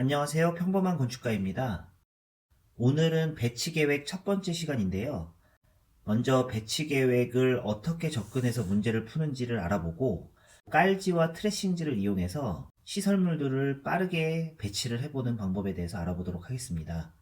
안녕하세요. 평범한 건축가입니다. 오늘은 배치 계획 첫 번째 시간인데요. 먼저 배치 계획을 어떻게 접근해서 문제를 푸는지를 알아보고 깔지와 트레싱지를 이용해서 시설물들을 빠르게 배치를 해보는 방법에 대해서 알아보도록 하겠습니다.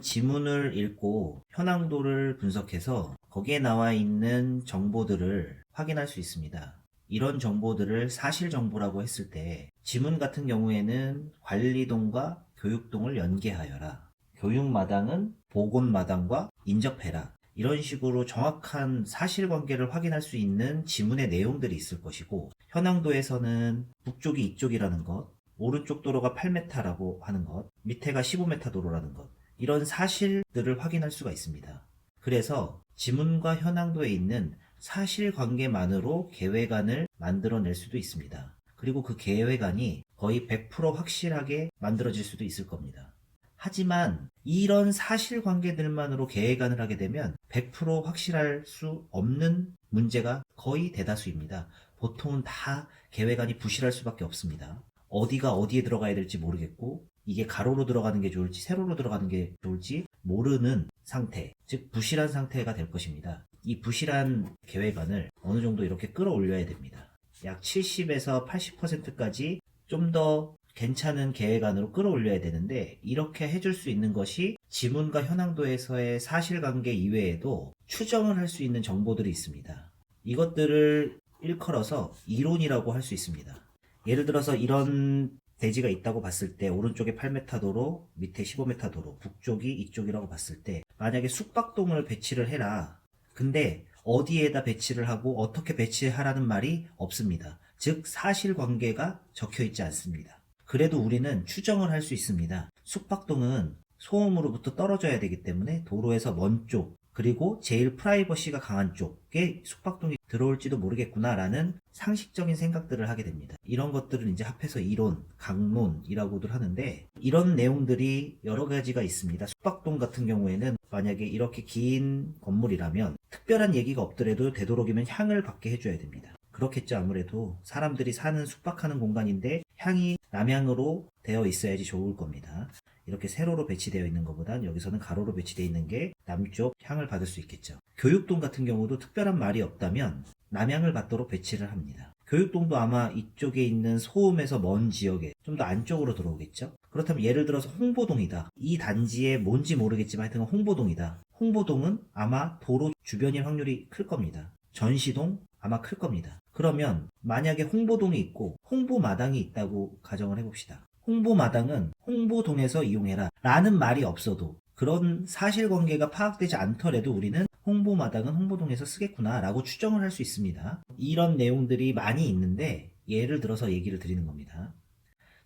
지문을 읽고 현황도를 분석해서 거기에 나와 있는 정보들을 확인할 수 있습니다. 이런 정보들을 사실 정보라고 했을 때 지문 같은 경우에는 관리동과 교육동을 연계하여라. 교육마당은 보건마당과 인접해라. 이런 식으로 정확한 사실관계를 확인할 수 있는 지문의 내용들이 있을 것이고 현황도에서는 북쪽이 이쪽이라는 것, 오른쪽 도로가 8m라고 하는 것, 밑에가 15m 도로라는 것 이런 사실들을 확인할 수가 있습니다. 그래서 지문과 현황도에 있는 사실관계만으로 계획안을 만들어낼 수도 있습니다. 그리고 그 계획안이 거의 100% 확실하게 만들어질 수도 있을 겁니다. 하지만 이런 사실관계들만으로 계획안을 하게 되면 100% 확실할 수 없는 문제가 거의 대다수입니다. 보통은 다 계획안이 부실할 수밖에 없습니다. 어디가 어디에 들어가야 될지 모르겠고 이게 가로로 들어가는 게 좋을지 세로로 들어가는 게 좋을지 모르는 상태, 즉 부실한 상태가 될 것입니다. 이 부실한 계획안을 어느 정도 이렇게 끌어올려야 됩니다. 약 70에서 80%까지 좀 더 괜찮은 계획안으로 끌어올려야 되는데 이렇게 해줄 수 있는 것이 지문과 현황도에서의 사실관계 이외에도 추정을 할 수 있는 정보들이 있습니다. 이것들을 일컬어서 이론이라고 할 수 있습니다. 예를 들어서 이런 대지가 있다고 봤을 때 오른쪽에 8m 도로, 밑에 15m 도로, 북쪽이 이쪽이라고 봤을 때 만약에 숙박동을 배치를 해라. 근데 어디에다 배치를 하고 어떻게 배치하라는 말이 없습니다. 즉 사실관계가 적혀 있지 않습니다. 그래도 우리는 추정을 할 수 있습니다. 숙박동은 소음으로부터 떨어져야 되기 때문에 도로에서 먼 쪽, 그리고 제일 프라이버시가 강한 쪽에 숙박동이 들어올지도 모르겠구나라는 상식적인 생각들을 하게 됩니다. 이런 것들은 이제 합해서 이론, 강론이라고들 하는데 이런 내용들이 여러 가지가 있습니다. 숙박동 같은 경우에는 만약에 이렇게 긴 건물이라면 특별한 얘기가 없더라도 되도록이면 향을 받게 해줘야 됩니다. 그렇겠죠 아무래도 사람들이 사는 숙박하는 공간인데 향이 남향으로 되어 있어야지 좋을 겁니다. 이렇게 세로로 배치되어 있는 것보단 여기서는 가로로 배치되어 있는 게 남쪽 향을 받을 수 있겠죠. 교육동 같은 경우도 특별한 말이 없다면 남향을 받도록 배치를 합니다. 교육동도 아마 이쪽에 있는 소음에서 먼 지역에 좀 더 안쪽으로 들어오겠죠. 그렇다면 예를 들어서 홍보동이다. 이 단지에 뭔지 모르겠지만 하여튼 홍보동이다. 홍보동은 아마 도로 주변일 확률이 클 겁니다. 전시동 아마 클 겁니다. 그러면 만약에 홍보동이 있고 홍보마당이 있다고 가정을 해봅시다. 홍보마당은 홍보동에서 이용해라 라는 말이 없어도 그런 사실관계가 파악되지 않더라도 우리는 홍보마당은 홍보동에서 쓰겠구나 라고 추정을 할 수 있습니다. 이런 내용들이 많이 있는데 예를 들어서 얘기를 드리는 겁니다.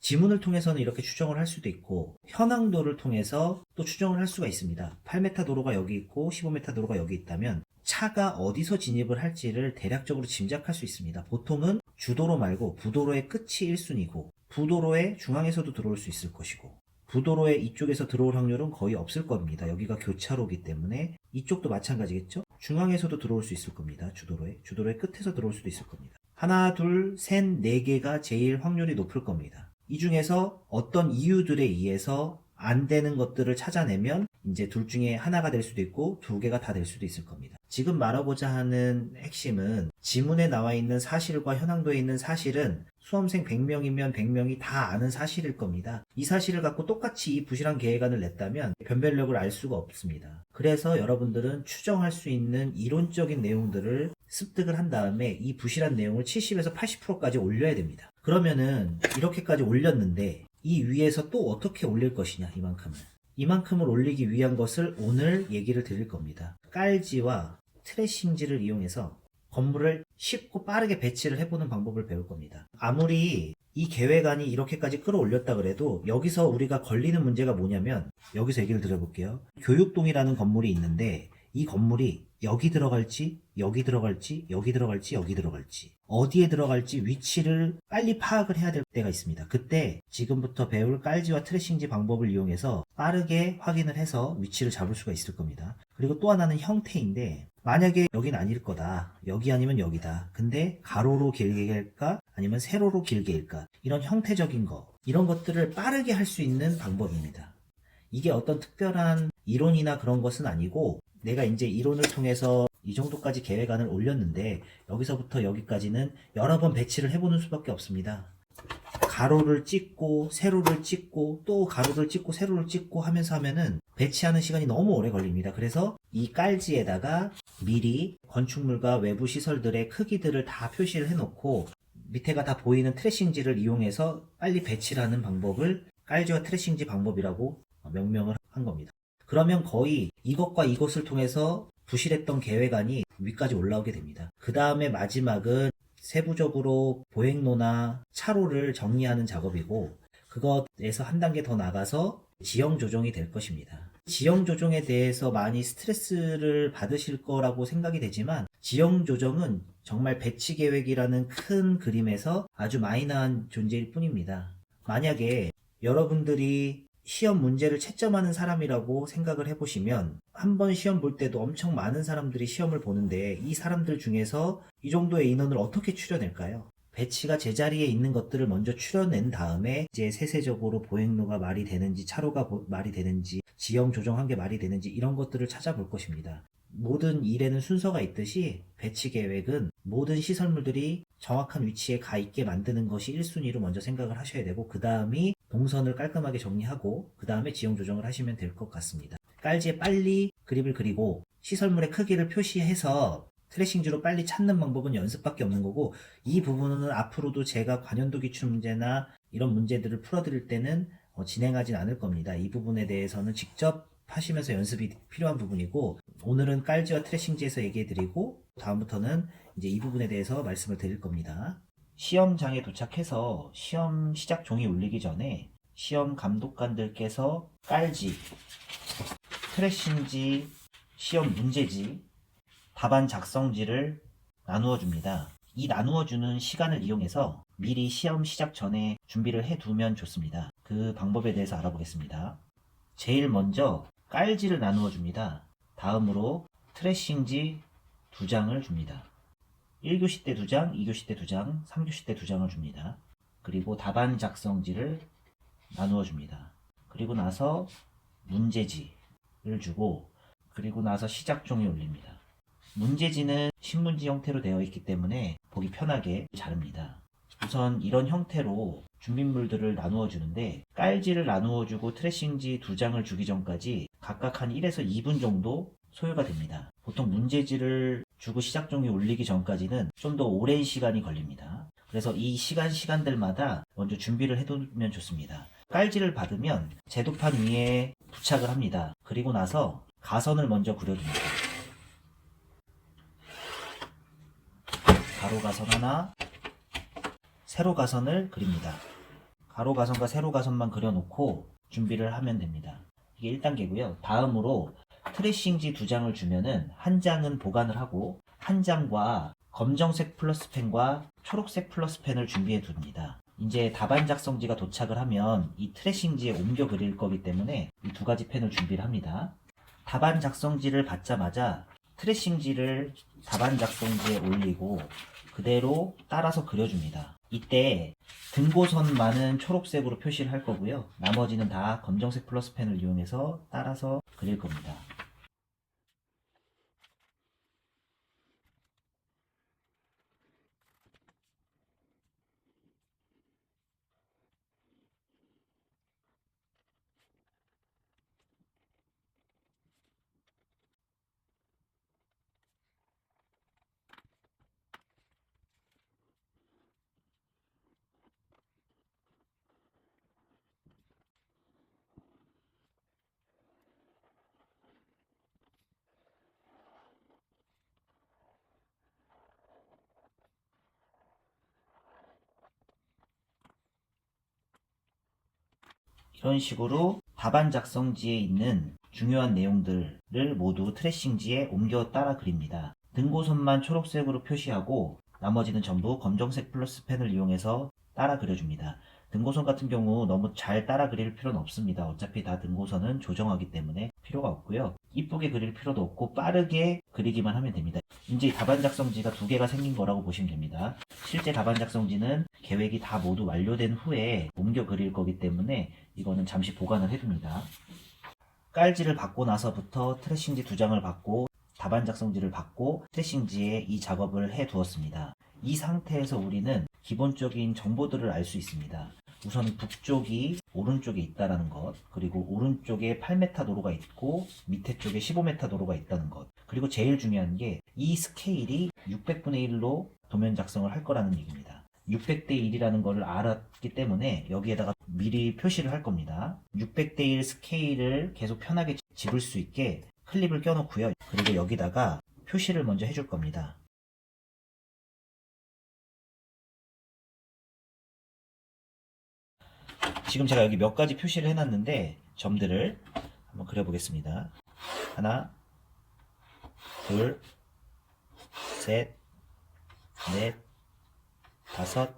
지문을 통해서는 이렇게 추정을 할 수도 있고 현황도를 통해서 또 추정을 할 수가 있습니다. 8m 도로가 여기 있고 15m 도로가 여기 있다면 차가 어디서 진입을 할지를 대략적으로 짐작할 수 있습니다. 보통은 주도로 말고 부도로의 끝이 1순위고 부도로의 중앙에서도 들어올 수 있을 것이고 부도로의 이쪽에서 들어올 확률은 거의 없을 겁니다. 여기가 교차로기 때문에 이쪽도 마찬가지겠죠? 중앙에서도 들어올 수 있을 겁니다. 주도로에. 주도로의 끝에서 들어올 수도 있을 겁니다. 하나, 둘, 셋, 네 개가 제일 확률이 높을 겁니다. 이 중에서 어떤 이유들에 의해서 안 되는 것들을 찾아내면 이제 둘 중에 하나가 될 수도 있고 두 개가 다 될 수도 있을 겁니다. 지금 말하고자 하는 핵심은 지문에 나와 있는 사실과 현황도에 있는 사실은 수험생 100명이면 100명이 다 아는 사실일 겁니다. 이 사실을 갖고 똑같이 이 부실한 계획안을 냈다면 변별력을 알 수가 없습니다. 그래서 여러분들은 추정할 수 있는 이론적인 내용들을 습득을 한 다음에 이 부실한 내용을 70에서 80%까지 올려야 됩니다. 그러면은 이렇게까지 올렸는데 이 위에서 또 어떻게 올릴 것이냐 이만큼을 이만큼을 올리기 위한 것을 오늘 얘기를 드릴 겁니다. 깔지와 트레싱지를 이용해서 건물을 쉽고 빠르게 배치를 해보는 방법을 배울 겁니다. 아무리 이 계획안이 이렇게까지 끌어올렸다 그래도 여기서 우리가 걸리는 문제가 뭐냐면 여기서 얘기를 드려볼게요. 교육동이라는 건물이 있는데 이 건물이 여기 들어갈지 여기 들어갈지 여기 들어갈지 여기 들어갈지 어디에 들어갈지 위치를 빨리 파악을 해야 될 때가 있습니다. 그때 지금부터 배울 깔지와 트레싱지 방법을 이용해서 빠르게 확인을 해서 위치를 잡을 수가 있을 겁니다. 그리고 또 하나는 형태인데 만약에 여긴 아닐 거다. 여기 아니면 여기다. 근데 가로로 길게 할까? 아니면 세로로 길게 일까? 이런 형태적인 거, 이런 것들을 빠르게 할 수 있는 방법입니다. 이게 어떤 특별한 이론이나 그런 것은 아니고 내가 이제 이론을 통해서 이 정도까지 계획안을 올렸는데 여기서부터 여기까지는 여러 번 배치를 해보는 수밖에 없습니다. 가로를 찍고 세로를 찍고 또 가로를 찍고 세로를 찍고 하면서 하면은 배치하는 시간이 너무 오래 걸립니다. 그래서 이 깔지에다가 미리 건축물과 외부 시설들의 크기들을 다 표시를 해놓고 밑에가 다 보이는 트레싱지를 이용해서 빨리 배치를 하는 방법을 깔지와 트레싱지 방법이라고 명명을 한 겁니다. 그러면 거의 이것과 이것을 통해서 부실했던 계획안이 위까지 올라오게 됩니다. 그 다음에 마지막은 세부적으로 보행로나 차로를 정리하는 작업이고 그것에서 한 단계 더 나가서 지형 조정이 될 것입니다. 지형 조정에 대해서 많이 스트레스를 받으실 거라고 생각이 되지만 지형 조정은 정말 배치 계획이라는 큰 그림에서 아주 마이너한 존재일 뿐입니다. 만약에 여러분들이 시험 문제를 채점하는 사람이라고 생각을 해보시면 한 번 시험 볼 때도 엄청 많은 사람들이 시험을 보는데 이 사람들 중에서 이 정도의 인원을 어떻게 추려낼까요? 배치가 제자리에 있는 것들을 먼저 추려낸 다음에 이제 세세적으로 보행로가 말이 되는지 차로가 보- 말이 되는지 지형 조정한 게 말이 되는지 이런 것들을 찾아볼 것입니다. 모든 일에는 순서가 있듯이 배치 계획은 모든 시설물들이 정확한 위치에 가 있게 만드는 것이 1순위로 먼저 생각을 하셔야 되고 그 다음이 동선을 깔끔하게 정리하고 그 다음에 지형 조정을 하시면 될 것 같습니다. 깔지에 빨리 그립을 그리고 시설물의 크기를 표시해서 트레싱지로 빨리 찾는 방법은 연습밖에 없는 거고 이 부분은 앞으로도 제가 관연도 기출 문제나 이런 문제들을 풀어드릴 때는 어, 진행하진 않을 겁니다. 이 부분에 대해서는 직접 하시면서 연습이 필요한 부분이고 오늘은 깔지와 트레싱지에서 얘기해드리고 다음부터는 이제 이 부분에 대해서 말씀을 드릴 겁니다. 시험장에 도착해서 시험 시작 종이 울리기 전에 시험 감독관들께서 깔지, 트레싱지, 시험 문제지, 답안 작성지를 나누어 줍니다. 이 나누어 주는 시간을 이용해서 미리 시험 시작 전에 준비를 해 두면 좋습니다. 그 방법에 대해서 알아보겠습니다. 제일 먼저 깔지를 나누어 줍니다. 다음으로 트레싱지 두 장을 줍니다. 1교시 때 2장, 2교시 때 2장, 3교시 때 2장을 줍니다. 그리고 답안 작성지를 나누어 줍니다. 그리고 나서 문제지를 주고 그리고 나서 시작 종이 올립니다. 문제지는 신문지 형태로 되어 있기 때문에 보기 편하게 자릅니다. 우선 이런 형태로 준비물들을 나누어 주는데 깔지를 나누어 주고 트레싱지 두 장을 주기 전까지 각각 한 1에서 2분 정도 소요가 됩니다. 보통 문제지를 주고 시작 종이 올리기 전까지는 좀 더 오랜 시간이 걸립니다. 그래서 이 시간 시간들마다 먼저 준비를 해두면 좋습니다. 깔지를 받으면 제도판 위에 부착을 합니다. 그리고 나서 가선을 먼저 그려줍니다. 가로 가선 하나, 세로 가선을 그립니다. 가로 가선과 세로 가선만 그려놓고 준비를 하면 됩니다. 이게 1단계고요. 다음으로 트레싱지 두 장을 주면은 한 장은 보관을 하고 한 장과 검정색 플러스 펜과 초록색 플러스 펜을 준비해 둡니다. 이제 답안 작성지가 도착을 하면 이 트레싱지에 옮겨 그릴 거기 때문에 이 두 가지 펜을 준비를 합니다. 답안 작성지를 받자마자 트레싱지를 답안 작성지에 올리고 그대로 따라서 그려줍니다. 이때 등고선만은 초록색으로 표시를 할 거고요. 나머지는 다 검정색 플러스 펜을 이용해서 따라서 그릴 겁니다. 이런 식으로 답안 작성지에 있는 중요한 내용들을 모두 트레싱지에 옮겨 따라 그립니다. 등고선만 초록색으로 표시하고 나머지는 전부 검정색 플러스 펜을 이용해서 따라 그려줍니다. 등고선 같은 경우 너무 잘 따라 그릴 필요는 없습니다. 어차피 다 등고선은 조정하기 때문에 필요가 없고요. 이쁘게 그릴 필요도 없고 빠르게 그리기만 하면 됩니다. 이제 답안 작성지가 두 개가 생긴 거라고 보시면 됩니다. 실제 답안 작성지는 계획이 다 모두 완료된 후에 옮겨 그릴 거기 때문에 이거는 잠시 보관을 해둡니다. 깔지를 받고 나서부터 트레싱지 두 장을 받고 답안 작성지를 받고 트레싱지에 이 작업을 해 두었습니다. 이 상태에서 우리는 기본적인 정보들을 알 수 있습니다. 우선 북쪽이 오른쪽에 있다라는 것, 그리고 오른쪽에 8m 도로가 있고 밑에 쪽에 15m 도로가 있다는 것, 그리고 제일 중요한 게 이 스케일이 600분의 1로 도면 작성을 할 거라는 얘기입니다. 600대 1이라는 것을 알았기 때문에 여기에다가 미리 표시를 할 겁니다. 600대 1 스케일을 계속 편하게 집을 수 있게 클립을 껴놓고요. 그리고 여기다가 표시를 먼저 해줄 겁니다. 지금 제가 여기 몇 가지 표시를 해놨는데 점들을 한번 그려보겠습니다. 하나, 둘, 셋, 넷, 다섯,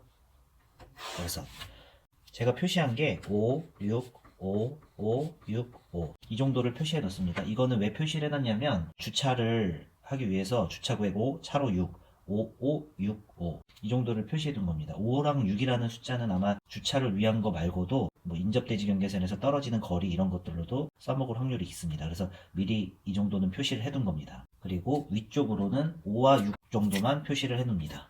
여섯. 제가 표시한 게 5, 6, 5, 5, 6, 5. 이 정도를 표시해 놓습니다. 이거는 왜 표시를 해놨냐면 주차를 하기 위해서 주차구에 5, 차로 6, 5, 5, 6, 5. 이 정도를 표시해 둔 겁니다. 5랑 6이라는 숫자는 아마 주차를 위한 거 말고도 뭐 인접대지 경계선에서 떨어지는 거리 이런 것들로도 써먹을 확률이 있습니다. 그래서 미리 이 정도는 표시를 해 둔 겁니다. 그리고 위쪽으로는 5와 6 정도만 표시를 해 놉니다.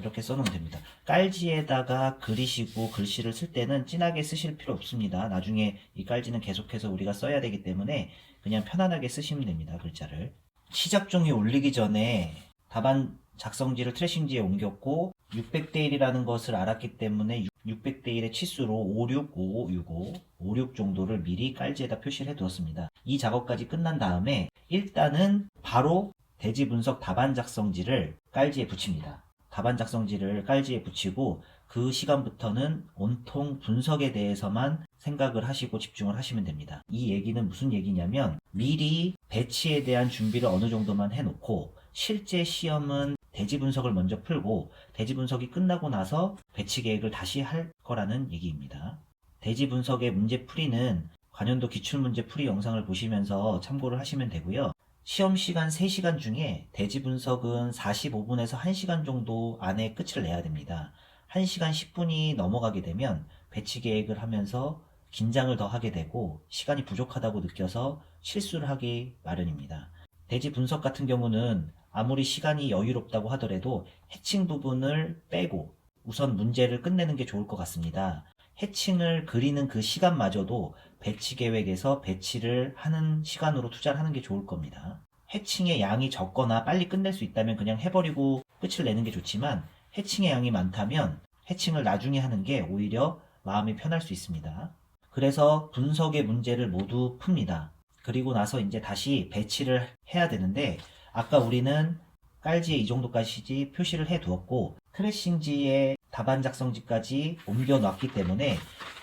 이렇게 써놓으면 됩니다. 깔지에다가 그리시고 글씨를 쓸 때는 진하게 쓰실 필요 없습니다. 나중에 이 깔지는 계속해서 우리가 써야 되기 때문에 그냥 편안하게 쓰시면 됩니다. 글자를. 시작종이 올리기 전에 답안 작성지를 트래싱지에 옮겼고 600대 1이라는 것을 알았기 때문에 600대 1의 치수로 56, 55, 65, 56 정도를 미리 깔지에다 표시를 해 두었습니다. 이 작업까지 끝난 다음에 일단은 바로 대지 분석 답안 작성지를 깔지에 붙입니다. 답안 작성지를 깔지에 붙이고 그 시간부터는 온통 분석에 대해서만 생각을 하시고 집중을 하시면 됩니다. 이 얘기는 무슨 얘기냐면 미리 배치에 대한 준비를 어느 정도만 해놓고 실제 시험은 대지 분석을 먼저 풀고 대지 분석이 끝나고 나서 배치 계획을 다시 할 거라는 얘기입니다. 대지 분석의 문제 풀이는 관연도 기출문제 풀이 영상을 보시면서 참고를 하시면 되고요. 시험 시간 3시간 중에 대지 분석은 45분에서 1시간 정도 안에 끝을 내야 됩니다. 1시간 10분이 넘어가게 되면 배치 계획을 하면서 긴장을 더 하게 되고 시간이 부족하다고 느껴서 실수를 하기 마련입니다. 대지 분석 같은 경우는 아무리 시간이 여유롭다고 하더라도 해칭 부분을 빼고 우선 문제를 끝내는 게 좋을 것 같습니다. 해칭을 그리는 그 시간마저도 배치 계획에서 배치를 하는 시간으로 투자를 하는 게 좋을 겁니다. 해칭의 양이 적거나 빨리 끝낼 수 있다면 그냥 해버리고 끝을 내는 게 좋지만 해칭의 양이 많다면 해칭을 나중에 하는 게 오히려 마음이 편할 수 있습니다. 그래서 분석의 문제를 모두 풉니다. 그리고 나서 이제 다시 배치를 해야 되는데 아까 우리는 깔지에 이 정도까지 표시를 해 두었고 트래싱지에 답안 작성지까지 옮겨 놨기 때문에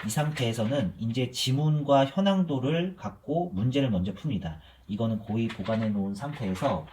이 상태에서는 이제 지문과 현황도를 갖고 문제를 먼저 풉니다. 이거는 고의 보관해 놓은 상태에서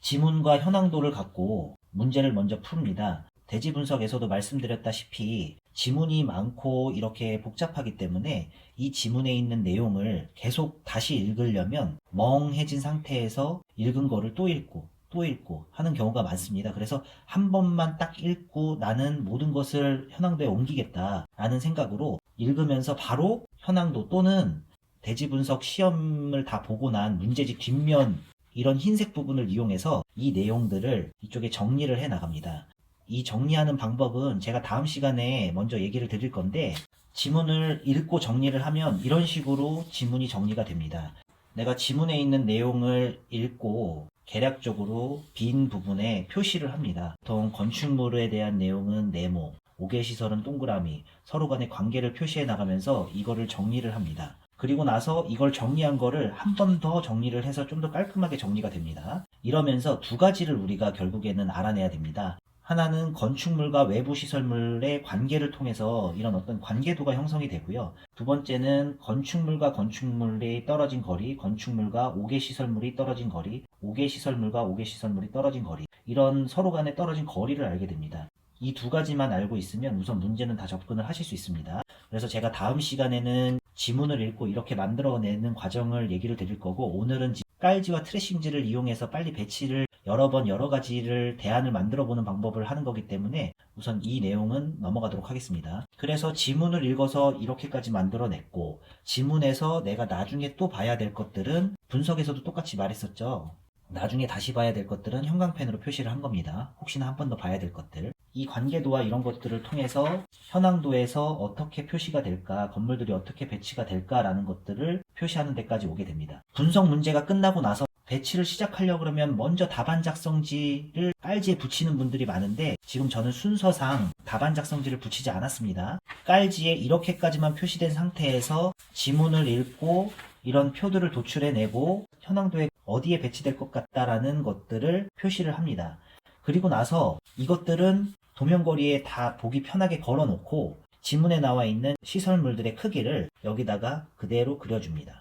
지문과 현황도를 갖고 문제를 먼저 풉니다. 대지 분석에서도 말씀드렸다시피 지문이 많고 이렇게 복잡하기 때문에 이 지문에 있는 내용을 계속 다시 읽으려면 멍해진 상태에서 읽은 거를 또 읽고 또 읽고 하는 경우가 많습니다. 그래서 한 번만 딱 읽고 나는 모든 것을 현황도에 옮기겠다 라는 생각으로 읽으면서 바로 현황도 또는 대지 분석 시험을 다 보고 난 문제집 뒷면 이런 흰색 부분을 이용해서 이 내용들을 이쪽에 정리를 해 나갑니다. 이 정리하는 방법은 제가 다음 시간에 먼저 얘기를 드릴 건데 지문을 읽고 정리를 하면 이런 식으로 지문이 정리가 됩니다. 내가 지문에 있는 내용을 읽고 계략적으로 빈 부분에 표시를 합니다. 보통 건축물에 대한 내용은 네모, 5개 시설은 동그라미, 서로 간의 관계를 표시해 나가면서 이거를 정리를 합니다. 그리고 나서 이걸 정리한 거를 한 번 더 정리를 해서 좀 더 깔끔하게 정리가 됩니다. 이러면서 두 가지를 우리가 결국에는 알아내야 됩니다. 하나는 건축물과 외부 시설물의 관계를 통해서 이런 어떤 관계도가 형성이 되고요. 두 번째는 건축물과 건축물이 떨어진 거리, 건축물과 5개 시설물이 떨어진 거리, 5개 시설물과 5개 시설물이 떨어진 거리. 이런 서로 간에 떨어진 거리를 알게 됩니다. 이 두 가지만 알고 있으면 우선 문제는 다 접근을 하실 수 있습니다. 그래서 제가 다음 시간에는 지문을 읽고 이렇게 만들어내는 과정을 얘기를 드릴 거고 오늘은 지- 깔지와 트래싱지를 이용해서 빨리 배치를 여러 번 여러 가지를 대안을 만들어 보는 방법을 하는 거기 때문에 우선 이 내용은 넘어가도록 하겠습니다. 그래서 지문을 읽어서 이렇게까지 만들어냈고 지문에서 내가 나중에 또 봐야 될 것들은 분석에서도 똑같이 말했었죠. 나중에 다시 봐야 될 것들은 형광펜으로 표시를 한 겁니다. 혹시나 한 번 더 봐야 될 것들. 이 관계도와 이런 것들을 통해서 현황도에서 어떻게 표시가 될까, 건물들이 어떻게 배치가 될까라는 것들을 표시하는 데까지 오게 됩니다. 분석 문제가 끝나고 나서 배치를 시작하려고 그러면 먼저 답안 작성지를 깔지에 붙이는 분들이 많은데 지금 저는 순서상 답안 작성지를 붙이지 않았습니다. 깔지에 이렇게까지만 표시된 상태에서 지문을 읽고 이런 표들을 도출해내고 현황도에 어디에 배치될 것 같다라는 것들을 표시를 합니다. 그리고 나서 이것들은 도면거리에 다 보기 편하게 걸어놓고 지문에 나와 있는 시설물들의 크기를 여기다가 그대로 그려줍니다.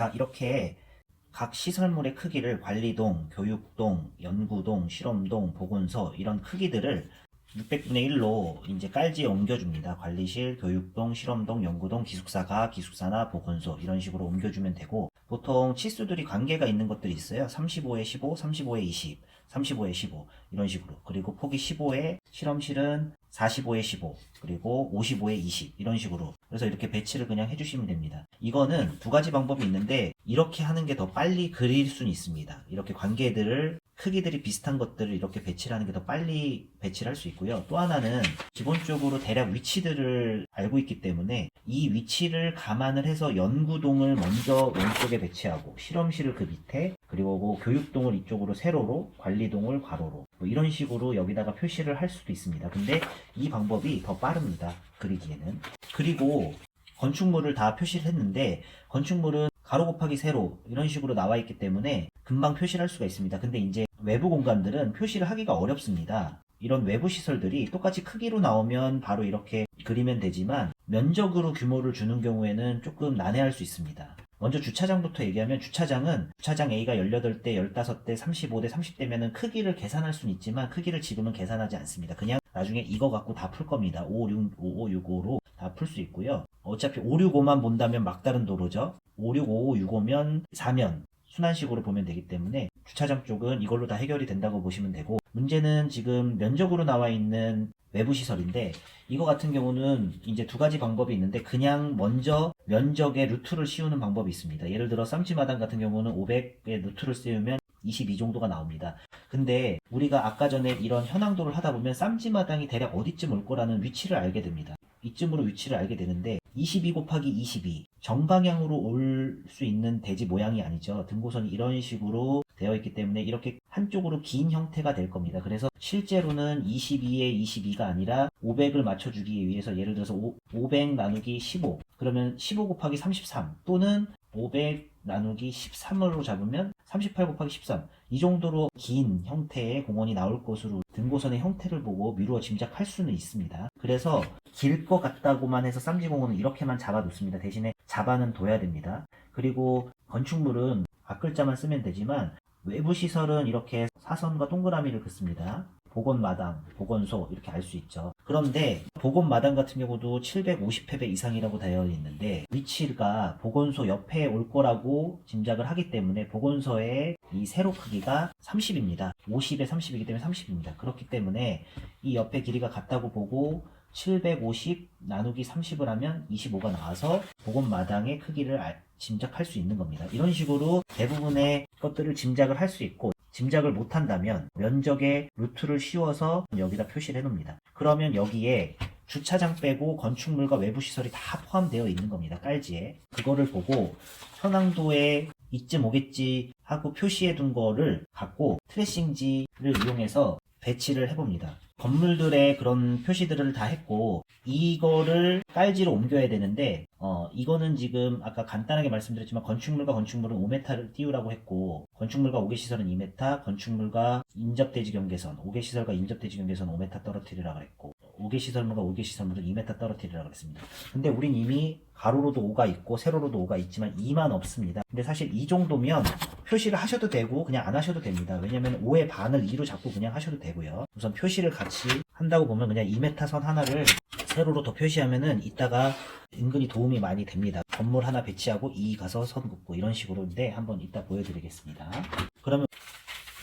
자, 이렇게 각 시설물의 크기를 관리동, 교육동, 연구동, 실험동, 보건소 이런 크기들을 600분의 1로 이제 깔지에 옮겨줍니다. 관리실, 교육동, 실험동, 연구동, 기숙사가, 기숙사나 보건소 이런 식으로 옮겨주면 되고 보통 치수들이 관계가 있는 것들이 있어요. 35에 15, 35에 20, 35에 15 이런 식으로 그리고 폭이 15에 실험실은 45에 15 그리고 55에 20 이런 식으로 그래서 이렇게 배치를 그냥 해주시면 됩니다. 이거는 두 가지 방법이 있는데 이렇게 하는 게 더 빨리 그릴 수는 있습니다. 이렇게 관계들을 크기들이 비슷한 것들을 이렇게 배치를 하는 게 더 빨리 배치를 할 수 있고요. 또 하나는 기본적으로 대략 위치들을 알고 있기 때문에 이 위치를 감안을 해서 연구동을 먼저 왼쪽에 배치하고 실험실을 그 밑에 그리고 뭐 교육동을 이쪽으로 세로로 관리동을 괄호로 뭐 이런 식으로 여기다가 표시를 할 수도 있습니다. 근데 이 방법이 더 빠릅니다. 그리기에는. 그리고 건축물을 다 표시를 했는데 건축물은 가로 곱하기 세로 이런 식으로 나와 있기 때문에 금방 표시를 할 수가 있습니다. 근데 이제 외부 공간들은 표시를 하기가 어렵습니다. 이런 외부 시설들이 똑같이 크기로 나오면 바로 이렇게 그리면 되지만 면적으로 규모를 주는 경우에는 조금 난해할 수 있습니다. 먼저 주차장부터 얘기하면 주차장은 주차장 A가 18대, 15대, 35대, 30대면은 크기를 계산할 수는 있지만 크기를 지금은 계산하지 않습니다. 그냥 나중에 이거 갖고 다 풀 겁니다. 5, 6, 5, 5, 6, 5로 다 풀 수 있고요. 어차피 565만 본다면 막다른 도로죠. 565, 65면 4면 순환식으로 보면 되기 때문에 주차장 쪽은 이걸로 다 해결이 된다고 보시면 되고 문제는 지금 면적으로 나와 있는 외부 시설인데 이거 같은 경우는 이제 두 가지 방법이 있는데 그냥 먼저 면적에 루트를 씌우는 방법이 있습니다. 예를 들어 쌈지마당 같은 경우는 500에 루트를 씌우면 22 정도가 나옵니다. 근데 우리가 아까 전에 이런 현황도를 하다 보면 쌈지마당이 대략 어디쯤 올 거라는 위치를 알게 됩니다. 이쯤으로 위치를 알게 되는데 22 곱하기 22 정방향으로 올 수 있는 대지 모양이 아니죠. 등고선이 이런 식으로 되어 있기 때문에 이렇게 한쪽으로 긴 형태가 될 겁니다. 그래서 실제로는 22에 22가 아니라 500을 맞춰주기 위해서 예를 들어서 500 나누기 15 그러면 15 곱하기 33 또는 500 나누기 13으로 잡으면 38 곱하기 13 이 정도로 긴 형태의 공원이 나올 것으로 등고선의 형태를 보고 미루어 짐작할 수는 있습니다. 그래서 길 것 같다고만 해서 쌈지공원은 이렇게만 잡아놓습니다. 대신에 잡아는 둬야 됩니다. 그리고 건축물은 앞글자만 쓰면 되지만 외부 시설은 이렇게 사선과 동그라미를 긋습니다. 보건마당, 보건소 이렇게 알 수 있죠. 그런데 보건마당 같은 경우도 750평배 이상이라고 되어 있는데 위치가 보건소 옆에 올 거라고 짐작을 하기 때문에 보건소의 이 세로 크기가 30입니다. 50에 30이기 때문에 30입니다. 그렇기 때문에 이 옆에 길이가 같다고 보고 750 나누기 30을 하면 25가 나와서 보건마당의 크기를 알- 짐작할 수 있는 겁니다. 이런 식으로 대부분의 것들을 짐작을 할 수 있고 짐작을 못한다면 면적에 루트를 씌워서 여기다 표시를 해놓습니다. 그러면 여기에 주차장 빼고 건축물과 외부 시설이 다 포함되어 있는 겁니다. 깔지에. 그거를 보고 현황도에 이쯤 오겠지 하고 표시해 둔 거를 갖고 트레싱지를 이용해서 배치를 해봅니다. 건물들의 그런 표시들을 다 했고 이거를 깔지로 옮겨야 되는데 어 이거는 지금 아까 간단하게 말씀드렸지만 건축물과 건축물은 5m를 띄우라고 했고 건축물과 5개 시설은 2m 건축물과 인접대지 경계선 5개 시설과 인접대지 경계선 5m 떨어뜨리라 그랬고 5개 시설물과 5개 시설물은 2m 떨어뜨리라 그랬습니다. 근데 우린 이미 가로로도 5가 있고 세로로도 5가 있지만 2만 없습니다. 근데 사실 이 정도면 표시를 하셔도 되고 그냥 안 하셔도 됩니다. 왜냐면 5의 반을 2로 잡고 그냥 하셔도 되고요. 우선 표시를 같이 한다고 보면 그냥 2m 선 하나를 세로로 더 표시하면은 이따가 은근히 도움이 많이 됩니다. 건물 하나 배치하고 2 가서 선 긋고 이런 식으로인데 한번 이따 보여드리겠습니다. 그러면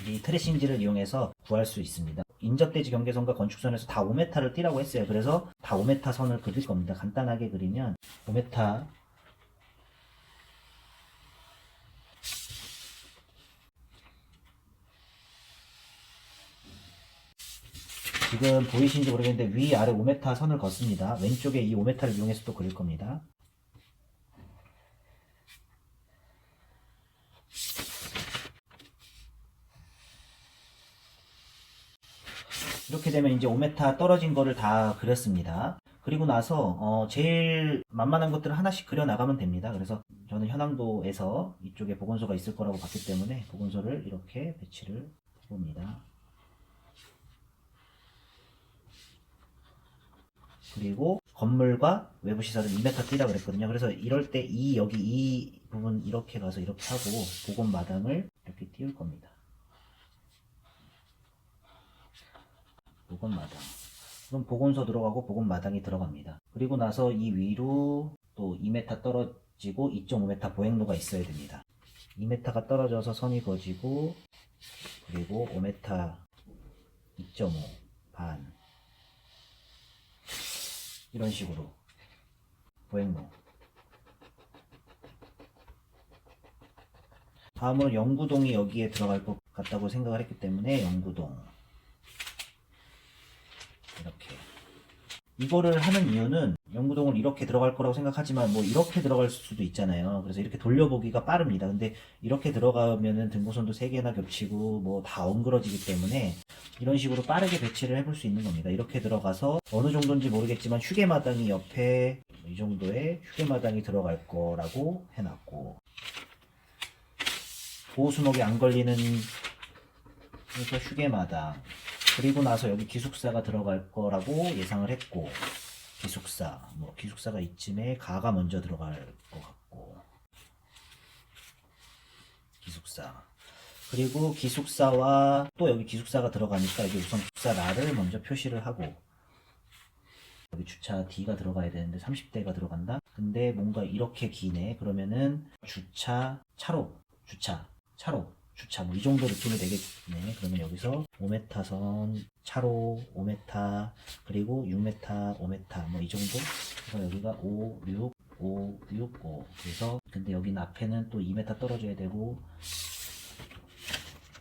이 트레싱지를 이용해서 구할 수 있습니다. 인접대지 경계선과 건축선에서 다 5m를 띄라고 했어요. 그래서 다 5m 선을 그릴 겁니다. 간단하게 그리면 5m 지금 보이신지 모르겠는데 위 아래 5m 선을 걷습니다. 왼쪽에 이 5m를 이용해서 또 그릴 겁니다. 이제 5m 떨어진 거를 다 그렸습니다. 그리고 나서 어, 제일 만만한 것들을 하나씩 그려 나가면 됩니다. 그래서 저는 현황도에서 이쪽에 보건소가 있을 거라고 봤기 때문에 보건소를 이렇게 배치를 해봅니다. 그리고 건물과 외부 시설은 2m 뛰라 그랬거든요. 그래서 이럴 때 이 여기 이 부분 이렇게 가서 이렇게 하고 보건 마당을 이렇게 띄울 겁니다. 보건 마당. 그럼 보건소 들어가고 보건 마당이 들어갑니다. 그리고 나서 이 위로 또 2m 떨어지고 2.5m 보행로가 있어야 됩니다. 2m가 떨어져서 선이 그어지고 그리고 5m 2.5 반 이런 식으로 보행로 다음으로 영구동이 여기에 들어갈 것 같다고 생각을 했기 때문에 영구동 이렇게 이거를 하는 이유는 영구동을 이렇게 들어갈 거라고 생각하지만 뭐 이렇게 들어갈 수도 있잖아요. 그래서 이렇게 돌려보기가 빠릅니다. 근데 이렇게 들어가면은 등고선도 3개나 겹치고 뭐 다 엉그러지기 때문에 이런 식으로 빠르게 배치를 해볼 수 있는 겁니다. 이렇게 들어가서 어느 정도인지 모르겠지만 휴게마당이 옆에 이 정도의 휴게마당이 들어갈 거라고 해놨고 보호수목이 안 걸리는 그래서 휴게마당 그리고 나서 여기 기숙사가 들어갈 거라고 예상을 했고 기숙사 뭐 기숙사가 이쯤에 가가 먼저 들어갈 것 같고. 기숙사. 그리고 기숙사와 또 여기 기숙사가 들어가니까 여기 우선 기숙사 라를 먼저 표시를 하고 여기 주차 D가 들어가야 되는데 30대가 들어간다? 근데 뭔가 이렇게 기네. 그러면은 주차, 차로, 주차, 차로, 주차 뭐 이 정도 느낌이 되겠네. 그러면 여기서 5m선, 차로, 5m, 그리고 6m, 5m 뭐 이 정도. 그래서 여기가 5, 6, 5, 6, 5. 그래서 근데 여기는 앞에는 또 2m 떨어져야 되고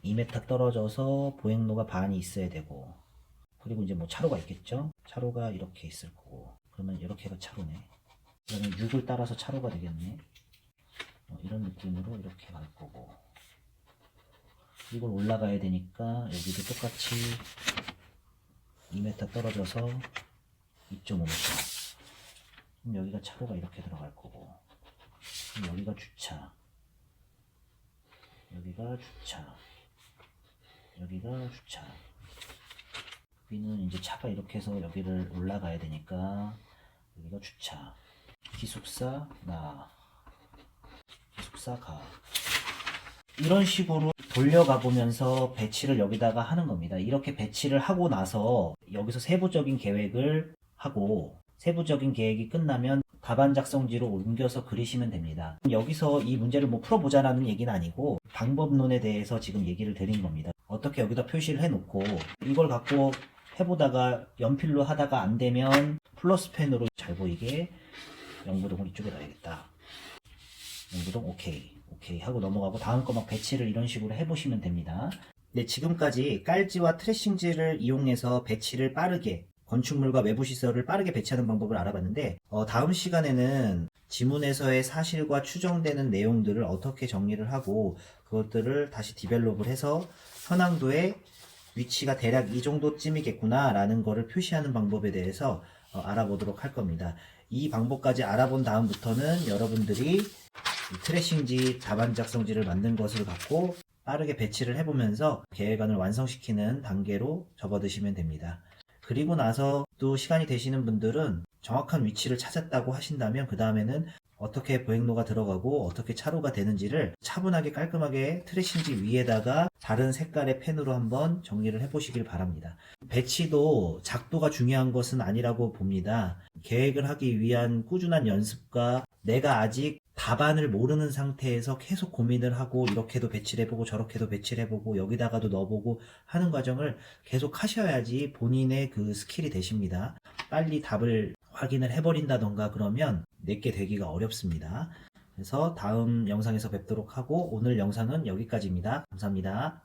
2m 떨어져서 보행로가 반이 있어야 되고 그리고 이제 뭐 차로가 있겠죠? 차로가 이렇게 있을 거고 그러면 이렇게가 차로네. 그러면 6을 따라서 차로가 되겠네. 뭐 이런 느낌으로 이렇게 갈 거고 이걸 올라가야 되니까 여기도 똑같이 2m 떨어져서 2.5m 그럼 여기가 차로가 이렇게 들어갈 거고. 그럼 여기가 주차. 여기가 주차. 여기가 주차. 여기는 이제 차가 이렇게 해서 여기를 올라가야 되니까 여기가 주차. 기숙사 나. 기숙사 가. 이런 식으로 돌려가 보면서 배치를 여기다가 하는 겁니다. 이렇게 배치를 하고 나서 여기서 세부적인 계획을 하고 세부적인 계획이 끝나면 답안 작성지로 옮겨서 그리시면 됩니다. 여기서 이 문제를 뭐 풀어보자라는 얘기는 아니고 방법론에 대해서 지금 얘기를 드린 겁니다. 어떻게 여기다 표시를 해놓고 이걸 갖고 해보다가 연필로 하다가 안 되면 플러스 펜으로 잘 보이게 영구동을 이쪽에 놔야겠다. 영구동 오케이 오케이 하고 넘어가고 다음 거 막 배치를 이런 식으로 해보시면 됩니다. 네 지금까지 깔지와 트레싱지를 이용해서 배치를 빠르게 건축물과 외부 시설을 빠르게 배치하는 방법을 알아봤는데 어, 다음 시간에는 지문에서의 사실과 추정되는 내용들을 어떻게 정리를 하고 그것들을 다시 디벨롭을 해서 현황도의 위치가 대략 이 정도쯤이겠구나 라는 거를 표시하는 방법에 대해서 어, 알아보도록 할 겁니다. 이 방법까지 알아본 다음부터는 여러분들이 이 트래싱지 답안 작성지를 만든 것을 갖고 빠르게 배치를 해보면서 계획안을 완성시키는 단계로 접어드시면 됩니다. 그리고 나서 또 시간이 되시는 분들은 정확한 위치를 찾았다고 하신다면 그 다음에는 어떻게 보행로가 들어가고 어떻게 차로가 되는지를 차분하게 깔끔하게 트래싱지 위에다가 다른 색깔의 펜으로 한번 정리를 해보시길 바랍니다. 배치도 작도가 중요한 것은 아니라고 봅니다. 계획을 하기 위한 꾸준한 연습과 내가 아직 답안을 모르는 상태에서 계속 고민을 하고 이렇게도 배치를 해보고 저렇게도 배치를 해보고 여기다가도 넣어보고 하는 과정을 계속 하셔야지 본인의 그 스킬이 되십니다. 빨리 답을 확인을 해버린다던가 그러면 내게 되기가 어렵습니다. 그래서 다음 영상에서 뵙도록 하고 오늘 영상은 여기까지입니다. 감사합니다.